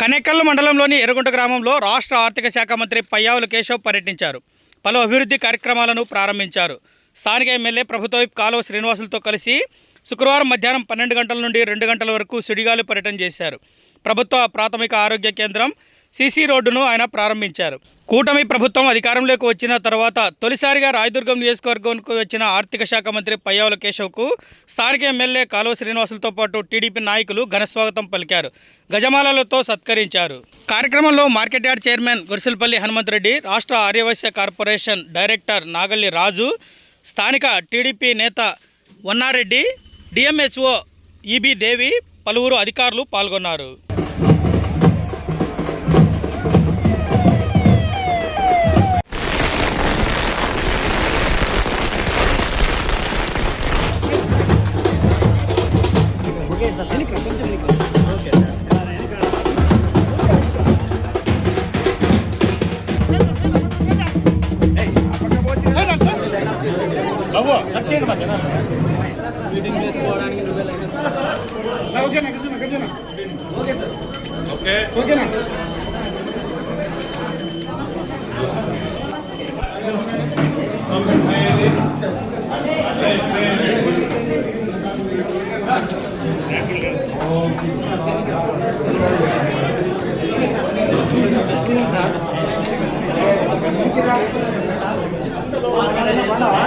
కనేకల్ మండలంలోని ఎర్రగుంట గ్రామంలో రాష్ట్ర ఆర్థిక శాఖ మంత్రి పయ్యావుల కేశవ్ పర్యటించారు. పలు అభివృద్ధి కార్యక్రమాలను ప్రారంభించారు. స్థానిక ఎమ్మెల్యే ప్రభుత్వ కాలువ శ్రీనివాసులతో కలిసి శుక్రవారం మధ్యాహ్నం పన్నెండు గంటల నుండి రెండు గంటల వరకు సుడిగాలి పర్యటన చేశారు. ప్రభుత్వ ప్రాథమిక ఆరోగ్య కేంద్రం సీసీ రోడ్డును ఆయన ప్రారంభించారు. కూటమి ప్రభుత్వం అధికారంలోకి వచ్చిన తర్వాత తొలిసారిగా రాయదుర్గం నియోజకవర్గంకు వచ్చిన ఆర్థిక శాఖ మంత్రి పయ్యావుల కేశవ్కు స్థానిక ఎమ్మెల్యే కాలువ శ్రీనివాసులతో పాటు టీడీపీ నాయకులు ఘనస్వాగతం పలికారు. గజమాలలతో సత్కరించారు. కార్యక్రమంలో market yard chairman Gurisilpalli Hanumanthareddy రాష్ట్ర ఆర్యవైశ్య కార్పొరేషన్ డైరెక్టర్ నాగల్లి రాజు స్థానిక టీడీపీ నేత వన్నారెడ్డి డిఎంహెచ్ఓ ఈబీ దేవి పలువురు అధికారులు పాల్గొన్నారు. బేబీ ఇంక్వైరీ అయింది సార్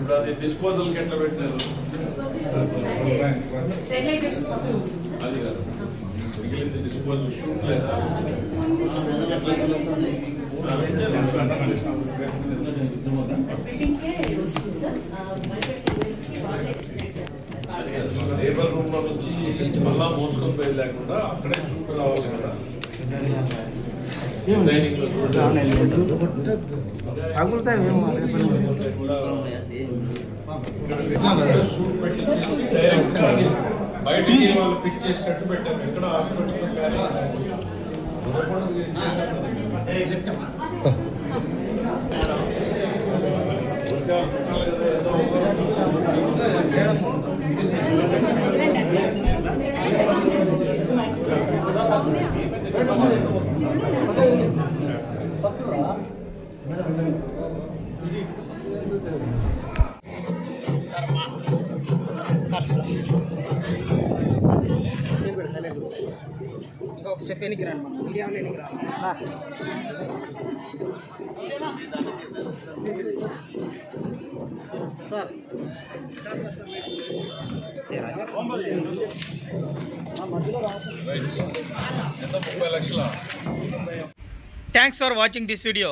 ఇప్పుడు అది డిస్పోజల్ ఎట్లా పెట్టినారు స్టెరిలైజ్ చేసి పక్కన ఉంటుంది సార్ అది కాదు మిగిలింది డిస్పోజల్ షూట్ లేదా బిల్డింగ్కే వస్తుంది సార్ మార్కెట్ వాళ్ళే అది కాదు లేబర్ రూమ్ లో నుంచి మళ్ళా మోసుకొని పోయి లేకుండా అక్కడే షూట్ రావాలి కదా బయటికి వాళ్ళు పిక్ చేసేటట్టు పెట్టాము ఎక్కడ హాస్పిటల్ ఇంకొక స్టెప్ ఎన్నికి రండి మనం మీడియా ఎనికి రండి సార్ ముప్పై లక్షల thanks for watching this video